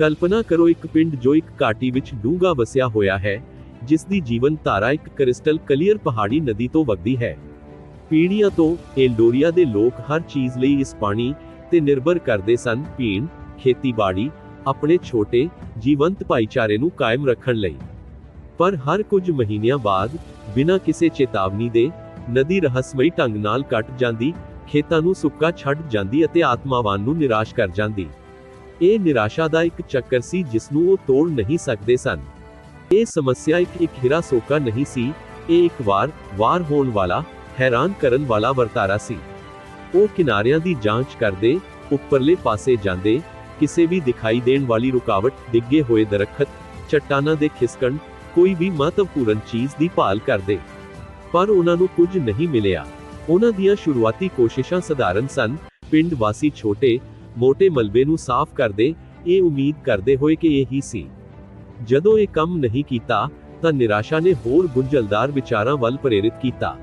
ਕਲਪਨਾ ਕਰੋ ਇੱਕ ਪਿੰਡ ਜੋ ਇੱਕ ਘਾਟੀ ਵਿੱਚ ਡੂੰਘਾ ਵਸਿਆ ਹੋਇਆ ਹੈ ਜਿਸ ਦੀ ਜੀਵਨ ਧਾਰਾ ਇੱਕ ਕ੍ਰਿਸਟਲ ਕਲੀਅਰ ਪਹਾੜੀ ਨਦੀ ਤੋਂ ਵਗਦੀ ਹੈ। ਪੀੜ੍ਹੀਆਂ ਤੋਂ ਐਲਡੋਰੀਆ ਦੇ ਲੋਕ ਹਰ ਚੀਜ਼ ਲਈ ਇਸ ਪਾਣੀ ਤੇ ਨਿਰਭਰ ਕਰਦੇ ਸਨ, ਪੀਣ, ਖੇਤੀਬਾੜੀ, ਆਪਣੇ ਛੋਟੇ, ਜੀਵੰਤ ਭਾਈਚਾਰੇ ਨੂੰ ਕਾਇਮ ਰੱਖਣ ਲਈ। ਪਰ ਹਰ ਕੁਝ ਮਹੀਨਿਆਂ ਬਾਅਦ, ਬਿਨਾਂ ਕਿਸੇ ਚੇਤਾਵਨੀ ਦੇ, ਨਦੀ ਰਹੱਸਮਈ ਢੰਗ ਨਾਲ ਕੱਟ ਜਾਂਦੀ, ਖੇਤਾਂ ਨੂੰ ਸੁੱਕਾ ਛੱਡ ਜਾਂਦੀ ਅਤੇ ਆਤਮਾਵਾਨ ਨੂੰ ਨਿਰਾਸ਼ ਕਰ ਜਾਂਦੀ। ਇਹ ਨਿਰਾਸ਼ਾ ਦਾ ਇੱਕ ਚੱਕਰ ਸੀ ਜਿਸ ਨੂੰ ਉਹ ਤੋੜ ਨਹੀਂ ਸਕਦੇ ਸਨ। ਇਹ ਸਮੱਸਿਆ ਇੱਕ ਇੱਕ ਹਿਰਾ ਸੋਕਾ ਨਹੀਂ ਸੀ, ਇਹ ਇੱਕ ਵਾਰ ਵਾਰ ਹੋਣ ਵਾਲਾ, ਹੈਰਾਨ ਕਰਨ ਵਾਲਾ ਵਰਤਾਰਾ ਸੀ। ਉਹ ਕਿਨਾਰਿਆਂ ਦੀ ਜਾਂਚ ਕਰਦੇ, ਉੱਪਰਲੇ ਪਾਸੇ ਜਾਂਦੇ, ਕਿਸੇ ਵੀ ਦਿਖਾਈ ਦੇਣ ਵਾਲੀ ਰੁਕਾਵਟ, ਡਿੱਗੇ ਹੋਏ ਦਰਖਤ, ਚੱਟਾਨਾਂ ਦੇ ਖਿਸਕਣ, ਕੋਈ ਵੀ ਮਹੱਤਵਪੂਰਨ ਚੀਜ਼ ਦੀ ਭਾਲ ਕਰਦੇ। ਪਰ ਉਹਨਾਂ ਨੂੰ ਕੁਝ ਨਹੀਂ ਮਿਲਿਆ। ਉਹਨਾਂ ਦੀਆਂ ਸ਼ੁਰੂਆਤੀ ਕੋਸ਼ਿਸ਼ਾਂ ਸਧਾਰਨ ਸਨ। ਪਿੰਡ ਵਾਸੀ ਛੋਟੇ ਮੋਟੇ ਮਲਬੇ ਨੂੰ ਸਾਫ਼ ਕਰਦੇ ਇਹ ਉਮੀਦ ਕਰਦੇ ਹੋਏ ਕਿ ਇਹ ਹੀ ਸੀ। ਜਦੋਂ ਇਹ ਕੰਮ ਨਹੀਂ ਕੀਤਾ, ਤਾਂ ਨਿਰਾਸ਼ਾ ਨੇ ਹੋਰ ਗੁੰਝਲਦਾਰ ਵਿਚਾਰਾਂ ਵੱਲ ਪ੍ਰੇਰਿਤ ਕੀਤਾ।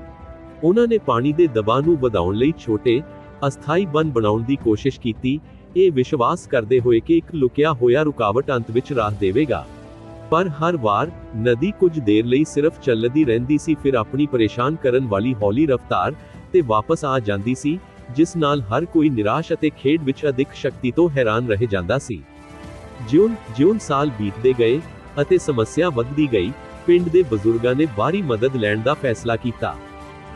ਉਹਨਾਂ ਨੇ ਪਾਣੀ ਦੇ ਦਬਾਅ ਨੂੰ ਵਧਾਉਣ ਲਈ ਛੋਟੇ, ਅਸਥਾਈ ਬੰਨ ਬਣਾਉਣ ਦੀ ਕੋਸ਼ਿਸ਼ ਕੀਤੀ। ਇਹ ਵਿਸ਼ਵਾਸ ਕਰਦੇ ਹੋਏ ਕਿ ਇੱਕ ਲੁਕਿਆ ਹੋਇਆ ਰੁਕਾਵਟ ਅੰਤ ਵਿੱਚ ਰਾਹ ਦੇਵੇਗਾ। ਪਰ ਹਰ ਵਾਰ ਨਦੀ ਕੁਝ ਦੇਰ ਲਈ ਸਿਰਫ ਚੱਲਦੀ ਰਹਿੰਦੀ ਸੀ, ਫਿਰ ਆਪਣੀ ਪਰੇਸ਼ਾਨ ਕਰਨ ਵਾਲੀ ਹੌਲੀ ਰਫ਼ਤਾਰ ਤੇ ਵਾਪਸ ਆ ਜਾਂਦੀ ਸੀ। ਜਿਸ ਨਾਲ ਹਰ ਕੋਈ ਨਿਰਾਸ਼ ਅਤੇ ਖੇਡ ਵਿੱਚ ਅਧਿਕ ਸ਼ਕਤੀ ਤੋਂ ਹੈਰਾਨ ਰਹਿ ਜਾਂਦਾ ਸੀ। ਜਿਉਂ ਜਿਉਂ ਸਾਲ ਬੀਤਦੇ ਗਏ ਅਤੇ ਸਮੱਸਿਆ ਵੱਧਦੀ ਗਈ, ਪਿੰਡ ਦੇ ਬਜ਼ੁਰਗਾਂ ਨੇ ਬਾਹਰੀ ਮਦਦ ਲੈਣ ਦਾ ਫੈਸਲਾ ਕੀਤਾ।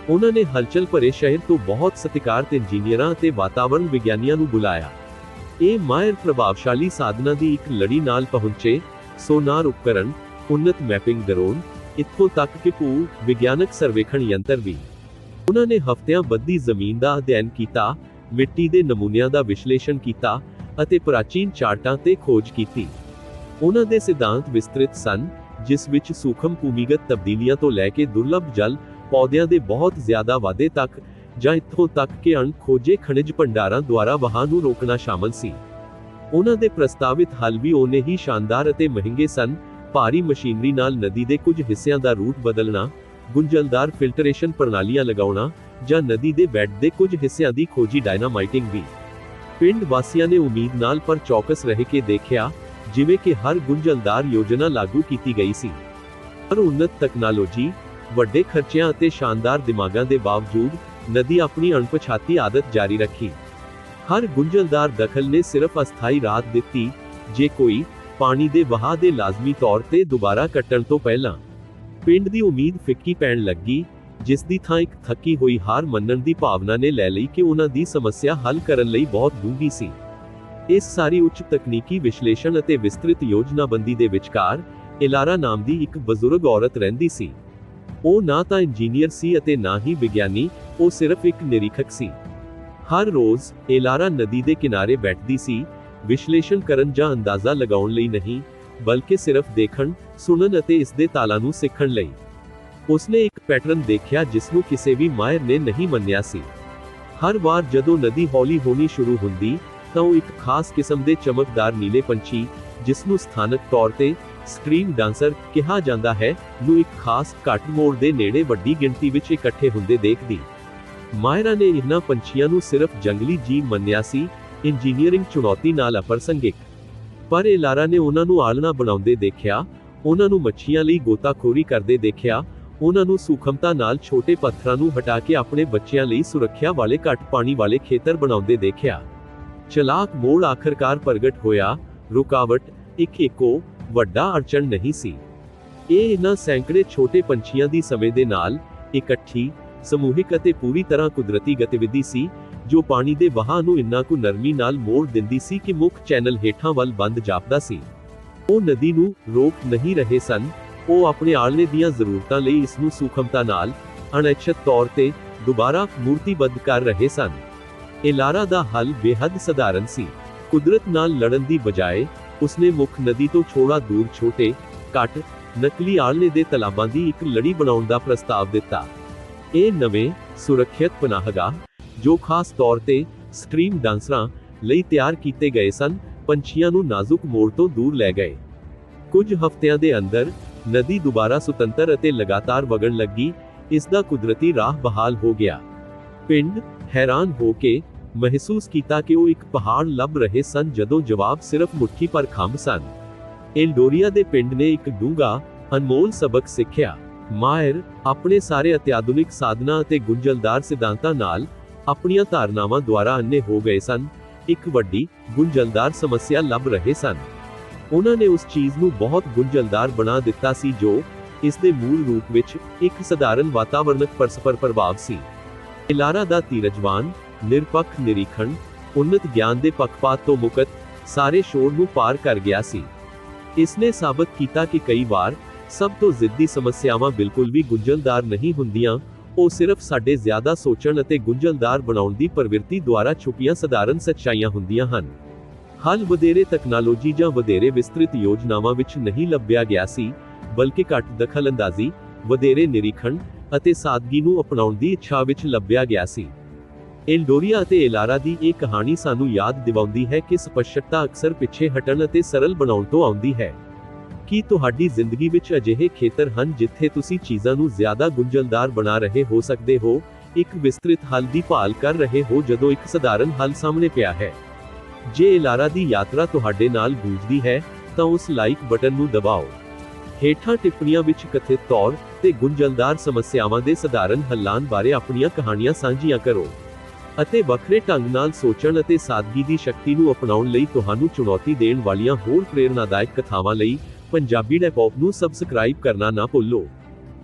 ਉਹਨਾਂ ਨੇ ਹਲਚਲ ਭਰੇ ਸ਼ਹਿਰ ਤੋਂ ਬਹੁਤ ਸਤਿਕਾਰਤ ਇੰਜੀਨੀਅਰਾਂ ਅਤੇ ਵਾਤਾਵਰਣ ਵਿਗਿਆਨੀਆਂ ਨੂੰ ਬੁਲਾਇਆ। ਇਹ ਮਾਇਰ ਪ੍ਰਭਾਵਸ਼ਾਲੀ ਸਾਧਨਾਂ ਦੀ ਇੱਕ ਲੜੀ ਨਾਲ ਪਹੁੰਚੇ ਸੋਨਾਰ ਉਪਕਰਣ ਉન્નਤ ਮੈਪਿੰਗ ਡਰੋਨ, ਇੱਥੋਂ ਤੱਕ ਕਿ ਭੂ ਵਿਗਿਆਨਕ ਸਰਵੇਖਣ ਯੰਤਰ ਵੀ। ਉਹਨਾਂ ਨੇ ਹਫ਼ਤਿਆਂ ਬੱਧੀ ਜ਼ਮੀਨ ਦਾ ਅਧਿਐਨ ਕੀਤਾ, ਮਿੱਟੀ ਦੇ ਨਮੂਨਿਆਂ ਦਾ ਵਿਸ਼ਲੇਸ਼ਣ ਕੀਤਾ ਅਤੇ ਪ੍ਰਾਚੀਨ ਚਾਰਟਾਂ ਤੇ ਖੋਜ ਕੀਤੀ। ਉਹਨਾਂ ਦੇ ਸਿਧਾਂਤ ਵਿਸਤ੍ਰਿਤ ਸਨ, ਜਿਸ ਵਿੱਚ ਸੂਖਮ ਭੂਮੀਗਤ ਤਬਦੀਲੀਆਂ ਤੋਂ ਲੈ ਕੇ ਦੁਰਲੱਭ ਜਲ ਪੌਦਿਆਂ ਦੇ ਬਹੁਤ ਜ਼ਿਆਦਾ ਵਾਧੇ ਤੱਕ ਜਾਂ ਇੱਥੋਂ ਤੱਕ ਕਿ ਅਣ ਖੋਜੇ ਖਣਿਜ ਭੰਡਾਰਾਂ ਦੁਆਰਾ ਵਹਾਅ ਨੂੰ ਰੋਕਣਾ ਸ਼ਾਮਲ ਸੀ। ਉਹਨਾਂ ਦੇ ਪ੍ਰਸਤਾਵਿਤ ਹੱਲ ਵੀ ਉਹਨੇ ਹੀ ਸ਼ਾਨਦਾਰ ਅਤੇ ਮਹਿੰਗੇ ਸਨ, ਭਾਰੀ ਮਸ਼ੀਨਰੀ ਨਾਲ ਨਦੀ ਦੇ ਕੁਝ ਹਿੱਸਿਆਂ ਦਾ ਰੂਟ ਬਦਲਣਾ ਗੁੰਝਲਦਾਰ ਫਿਲਟਰੇਸ਼ਨ ਪ੍ਰਣਾਲੀਆਂ ਲਗਾਉਣਾ ਜਾਂ ਨਦੀ ਦੇ ਬੈੱਡ ਦੇ ਕੁਝ ਹਿੱਸਿਆਂ ਦੀ ਖੋਜੀ ਡਾਇਨਾਮਾਈਟਿੰਗ ਵੀ। ਪਿੰਡ ਵਾਸੀਆਂ ਨੇ ਉਮੀਦ ਨਾਲ ਪਰ ਚੌਕਸ ਰਹਿ ਕੇ ਦੇਖਿਆ, ਜਿਵੇਂ ਕਿ ਹਰ ਗੁੰਝਲਦਾਰ ਯੋਜਨਾ ਲਾਗੂ ਕੀਤੀ ਗਈ ਸੀ। ਪਰ ਉન્નਤ ਤਕਨਾਲੋਜੀ, ਵੱਡੇ ਖਰਚਿਆਂ ਅਤੇ ਸ਼ਾਨਦਾਰ ਦਿਮਾਗਾਂ ਦੇ ਬਾਵਜੂਦ, ਨਦੀ ਆਪਣੀ ਅਣਪਛਾਤੀ ਆਦਤ ਜਾਰੀ ਰੱਖੀ। ਹਰ ਗੁੰਝਲਦਾਰ ਦਖਲ ਨੇ ਸਿਰਫ ਅਸਥਾਈ ਰਾਹਤ ਦਿੱਤੀ, ਜੇ ਕੋਈ ਪਾਣੀ ਦੇ ਵਹਾਅ ਦੇ ਲਾਜ਼ਮੀ ਤੌਰ ਤੇ ਦੁਬਾਰਾ ਕੱਟਣ ਤੋਂ ਪਹਿਲਾਂ। ਪਿੰਡ ਦੀ ਉਮੀਦ ਫਿੱਕੀ ਪੈਣ ਲੱਗੀ, ਜਿਸ ਦੀ ਥਾਂ ਇੱਕ ਥੱਕੀ ਹੋਈ ਹਾਰ ਮੰਨਣ ਦੀ ਭਾਵਨਾ ਨੇ ਲੈ ਲਈ ਕਿ ਉਹਨਾਂ ਦੀ ਸਮੱਸਿਆ ਹੱਲ ਕਰਨ ਲਈ ਬਹੁਤ ਡੂੰਘੀ ਸੀ। ਇਸ ਸਾਰੀ ਉੱਚ ਤਕਨੀਕੀ ਵਿਸ਼ਲੇਸ਼ਣ ਅਤੇ ਵਿਸਤ੍ਰਿਤ ਯੋਜਨਾਬੰਦੀ ਦੇ ਵਿਚਕਾਰ, ਇਲਾਰਾ ਨਾਮ ਦੀ ਇੱਕ ਬਜ਼ੁਰਗ ਔਰਤ ਰਹਿੰਦੀ ਸੀ। ਉਹ ਨਾ ਤਾਂ ਇੰਜੀਨੀਅਰ ਸੀ ਅਤੇ ਨਾ ਹੀ ਵਿਗਿਆਨੀ, ਉਹ ਸਿਰਫ ਇੱਕ ਨਿਰੀਖਕ ਸੀ। ਹਰ ਰੋਜ਼ ਇਲਾਰਾ ਨਦੀ ਦੇ ਕਿਨਾਰੇ ਬੈਠਦੀ ਸੀ, ਵਿਸ਼ਲੇਸ਼ਣ ਕਰਨ ਜਾਂ ਅੰਦਾਜ਼ਾ ਲਗਾਉਣ ਲਈ ਨਹੀਂ ਬਲਕਿ ਸਿਰਫ ਦੇਖਣ, ਸੁਣਨ ਅਤੇ ਇਸ ਦੇ ਤਾਲਾਂ ਨੂੰ ਸਿੱਖਣ ਲਈ। ਉਸਨੇ ਇੱਕ ਪੈਟਰਨ ਦੇਖਿਆ ਜਿਸ ਨੂੰ ਕਿਸੇ ਵੀ ਮਾਹਿਰ ਨੇ ਨਹੀਂ ਮੰਨਿਆ ਸੀ। ਹਰ ਵਾਰ ਜਦੋਂ ਨਦੀ ਹੌਲੀ ਹੋਣੀ ਸ਼ੁਰੂ ਹੁੰਦੀ, ਤਾਂ ਉਹ ਇੱਕ ਖਾਸ ਕਿਸਮ ਦੇ ਚਮਕਦਾਰ ਨੀਲੇ ਪੰਛੀ ਜਿਸ ਨੂੰ ਸਥਾਨਕ ਤੌਰ ਤੇ ਸਟ੍ਰੀਮ ਡਾਂਸਰ ਕਿਹਾ ਜਾਂਦਾ ਹੈ, ਨੂੰ ਇੱਕ ਖਾਸ ਘੱਟ ਮੋੜ ਦੇ ਨੇੜੇ ਵੱਡੀ ਗਿਣਤੀ ਵਿੱਚ ਇਕੱਠੇ ਹੁੰਦੇ ਦੇਖਦੀ। ਮਾਇਰਾ ਨੇ ਇਹਨਾਂ ਪੰਛੀਆਂ ਨੂੰ ਸਿਰਫ ਜੰਗਲੀ ਜੀਵ ਮੰਨਿਆ ਸੀ, ਇੰਜੀਨੀਅਰਿੰਗ ਚੁਣੌਤੀ ਨਾਲ ਅਪਰਸੰਗਿਕ। ਪਰ ਇਹ ਲਾਰਾ ਨੇ ਉਹਨਾਂ ਨੂੰ ਆਲਣਾ ਬਣਾਉਂਦੇ ਦੇਖਿਆ, ਉਹਨਾਂ ਨੂੰ ਮੱਛੀਆਂ ਲਈ ਗੋਤਾਖੋਰੀ ਕਰਦੇ ਦੇਖਿਆ, ਉਹਨਾਂ ਨੂੰ ਸੂਖਮਤਾ ਨਾਲ ਛੋਟੇ ਪੱਥਰਾਂ ਨੂੰ ਹਟਾ ਕੇ ਆਪਣੇ ਬੱਚਿਆਂ ਲਈ ਸੁਰੱਖਿਆ ਵਾਲੇ ਘੱਟ ਪਾਣੀ ਵਾਲੇ ਖੇਤਰ ਬਣਾਉਂਦੇ ਦੇਖਿਆ। ਚਲਾਕ ਮੋੜ ਆਖਰਕਾਰ ਪ੍ਰਗਟ ਹੋਇਆ, ਰੁਕਾਵਟ, ਇੱਕ ਇੱਕੋ ਵੱਡਾ ਅੜਚਣ ਨਹੀਂ ਸੀ। ਇਹ ਇਹਨਾਂ ਸੈਂਕੜੇ ਛੋਟੇ ਪੰਛੀਆਂ ਦੀ ਸਮੇਂ ਦੇ ਨਾਲ ਇਕੱਠੀ, ਸਮੂਹਿਕ ਅਤੇ ਪੂਰੀ ਤਰ੍ਹਾਂ ਕੁਦਰਤੀ ਗਤੀਵਿਧੀ ਸੀ ਜੋ ਪਾਣੀ ਦੇ ਵਹਾਅ ਨੂੰ ਇੰਨਾ ਕੁ ਨਰਮੀ ਨਾਲ ਮੋੜ ਦਿੰਦੀ ਸੀ ਕਿ ਮੁੱਖ ਚੈਨਲ ਹੇਠਾਂ ਵੱਲ ਬੰਦ ਜਾਪਦਾ ਸੀ। ਉਹ ਨਦੀ ਨੂੰ ਰੋਕ ਨਹੀਂ ਰਹੇ ਸਨ। ਉਹ ਆਪਣੇ ਆਲਣੇ ਦੀਆਂ ਜ਼ਰੂਰਤਾਂ ਲਈ ਇਸ ਨੂੰ ਸੂਖਮਤਾ ਨਾਲ ਅਣਇੱਛਤ ਤੌਰ ਤੇ ਦੁਬਾਰਾ ਮੂਰਤੀਬੱਧ ਕਰ ਰਹੇ ਸਨ। ਇਲਾਰਾ ਦਾ ਹੱਲ ਬੇਹੱਦ ਸਧਾਰਨ ਸੀ। ਕੁਦਰਤ ਨਾਲ ਲੜਨ ਦੀ ਬਜਾਏ ਉਸਨੇ ਮੁੱਖ ਨਦੀ ਤੋਂ ਥੋੜਾ ਦੂਰ ਛੋਟੇ, ਘੱਟ, ਨਕਲੀ ਆਲਣੇ ਦੇ ਤਲਾਬਾਂ ਦੀ ਇੱਕ ਲੜੀ ਬਣਾਉਣ ਦਾ ਪ੍ਰਸਤਾਵ ਦਿੱਤਾ। ਇਹ ਨਵੇਂ ਸੁਰੱਖਿਅਤ ਪਨਾਹਗਾਹ ਜੋ ਖਾਸ ਤੌਰ ਤੇ ਸਟ੍ਰੀਮ ਡਾਂਸਰਾਂ ਲਈ ਤਿਆਰ ਕੀਤੇ ਗਏ ਸਨ, ਪੰਛੀਆਂ ਨੂੰ ਨਾਜ਼ੁਕ ਮੋੜ ਤੋਂ ਦੂਰ ਲੈ ਗਏ। ਕੁਝ ਹਫ਼ਤਿਆਂ ਦੇ ਅੰਦਰ ਨਦੀ ਦੁਬਾਰਾ ਸੁਤੰਤਰ ਅਤੇ ਲਗਾਤਾਰ ਵਗਣ ਲੱਗੀ, ਇਸ ਦਾ ਕੁਦਰਤੀ ਰਾਹ ਬਹਾਲ ਹੋ ਗਿਆ। ਪਿੰਡ ਹੈਰਾਨ ਹੋ ਕੇ ਮਹਿਸੂਸ ਕੀਤਾ ਕਿ ਉਹ ਇੱਕ ਪਹਾੜ ਲੱਭ ਰਹੇ ਸਨ, ਜਦੋਂ ਜਵਾਬ ਸਿਰਫ ਮੁੱਠੀ ਪਰ ਖੰਭ ਸਨ। ਐਲਡੋਰੀਆ ਦੇ ਪਿੰਡ ਨੇ ਇੱਕ ਡੂੰਘਾ, ਅਨਮੋਲ ਸਬਕ ਸਿੱਖਿਆ। ਮਾਇਰ ਆਪਣੇ ਸਾਰੇ ਅਤਿਆਧੁਨਿਕ ਸਾਧਨਾਂ ਅਤੇ ਗੁੰਝਲਦਾਰ ਸਿਧਾਂਤਾਂ ਨਾਲ ਆਪਣੀਆਂ ਧਾਰਨਾਵਾਂ ਦੁਆਰਾ ਅੰਨੇ ਹੋ ਗਏ ਸਨ। ਇੱਕ ਵੱਡੀ, ਗੁੰਝਲਦਾਰ ਸਮੱਸਿਆ ਲੱਭ ਰਹੇ ਸਨ। ਉਹਨਾਂ ਨੇ ਉਸ ਚੀਜ਼ ਨੂੰ ਬਹੁਤ ਗੁੰਝਲਦਾਰ ਬਣਾ ਦਿੱਤਾ ਸੀ ਜੋ ਇਸ ਦੇ ਮੂਲ ਰੂਪ ਵਿੱਚ ਇੱਕ ਸਧਾਰਨ ਵਾਤਾਵਰਣਕ ਪਰਸਪਰ ਪ੍ਰਭਾਵ ਸੀ। ਇਲਾਰਾ ਦਾ ਧੀਰਜਵਾਨ ਨਿਰਪੱਖ, ਨਿਰੀਖਣ ਉન્નਤ ਗਿਆਨ ਦੇ ਪੱਖਪਾਤ ਤੋਂ ਮੁਕਤ ਸਾਰੇ ਸ਼ੋਰ ਨੂੰ ਪਾਰ ਕਰ ਗਿਆ ਸੀ। ਇਸ ਨੇ ਸਾਬਤ ਕੀਤਾ ਕਿ ਕਈ ਵਾਰ ਸਭ ਤੋਂ ਜ਼ਿੱਦੀ ਸਮੱਸਿਆਵਾਂ ਬਿਲਕੁਲ ਵੀ ਗੁੰਝਲਦਾਰ ਨਹੀਂ ਹੁੰਦੀਆਂ ਉਹ ਸਿਰਫ ਸਾਡੇ ਜ਼ਿਆਦਾ ਸੋਚਣ ਅਤੇ ਗੁੰਝਲਦਾਰ ਬਣਾਉਣ ਦੀ ਪ੍ਰਵਿਰਤੀ ਦੁਆਰਾ ਛੁਪੀਆਂ ਸਧਾਰਨ ਸੱਚਾਈਆਂ ਹੁੰਦੀਆਂ ਹਨ। ਹੱਲ ਵਧੇਰੇ ਤਕਨਾਲੋਜੀ ਜਾਂ ਵਧੇਰੇ ਵਿਸਤ੍ਰਿਤ ਯੋਜਨਾਵਾਂ ਵਿੱਚ ਨਹੀਂ ਲੱਭਿਆ ਗਿਆ ਸੀ, ਬਲਕਿ ਘੱਟ ਦਖਲਅੰਦਾਜ਼ੀ, ਵਧੇਰੇ ਨਿਰੀਖਣ ਅਤੇ ਸਾਦਗੀ ਨੂੰ ਅਪਣਾਉਣ ਦੀ ਇੱਛਾ ਵਿੱਚ ਲੱਭਿਆ ਗਿਆ ਸੀ। ਐਲਡੋਰੀਆ ਅਤੇ ਇਲਾਰਾ ਦੀ ਇਹ ਕਹਾਣੀ ਸਾਨੂੰ ਯਾਦ ਦਿਵਾਉਂਦੀ ਹੈ ਕਿ ਸਪਸ਼ਟਤਾ ਅਕਸਰ ਪਿੱਛੇ ਹਟਣ ਅਤੇ ਸਰਲ ਬਣਾਉਣ ਤੋਂ ਆਉਂਦੀ ਹੈ। ਕੀ ਤੁਹਾਡੀ ਜ਼ਿੰਦਗੀ ਵਿੱਚ ਅਜਿਹੇ ਖੇਤਰ ਹਨ ਜਿੱਥੇ ਤੁਸੀਂ ਚੀਜ਼ਾਂ ਨੂੰ ਜ਼ਿਆਦਾ ਗੁੰਝਲਦਾਰ ਬਣਾ ਰਹੇ ਹੋ ਸਕਦੇ ਹੋ? ਇੱਕ ਵਿਸਤ੍ਰਿਤ ਹੱਲ ਦੀ ਭਾਲ ਕਰ ਰਹੇ ਹੋ ਜਦੋਂ ਇੱਕ ਸਧਾਰਨ ਹੱਲ ਸਾਹਮਣੇ ਪਿਆ ਹੈ। ਜੇ ਇਲਾਰਾ ਦੀ ਯਾਤਰਾ ਤੁਹਾਡੇ ਨਾਲ ਗੂੰਜਦੀ ਹੈ, ਤਾਂ ਉਸ ਲਾਈਕ ਬਟਨ ਨੂੰ ਦਬਾਓ। ਹੇਠਾਂ ਟਿੱਪਣੀਆਂ ਵਿੱਚ ਕਥਿਤ ਤੌਰ ਤੇ ਗੁੰਝਲਦਾਰ ਸਮੱਸਿਆਵਾਂ ਦੇ ਸਧਾਰਨ ਹੱਲਾਂ ਬਾਰੇ ਆਪਣੀਆਂ ਕਹਾਣੀਆਂ ਸਾਂਝੀਆਂ ਕਰੋ ਅਤੇ ਵੱਖਰੇ ਢੰਗ ਨਾਲ ਸੋਚਣ ਅਤੇ ਸਾਦਗੀ ਦੀ ਸ਼ਕਤੀ ਨੂੰ ਅਪਣਾਉਣ ਲਈ ਤੁਹਾਨੂੰ ਚੁਣੌਤੀ ਦੇਣ ਵਾਲੀਆਂ ਹੋਰ ਪ੍ਰੇਰਨਾਦਾਇਕ ਕਥਾਵਾਂ ਲਈ ਪੰਜਾਬੀ ਡੈਪੌਪ ਨੂੰ ਸਬਸਕ੍ਰਾਈਬ ਕਰਨਾ ਨਾ ਭੁੱਲੋ।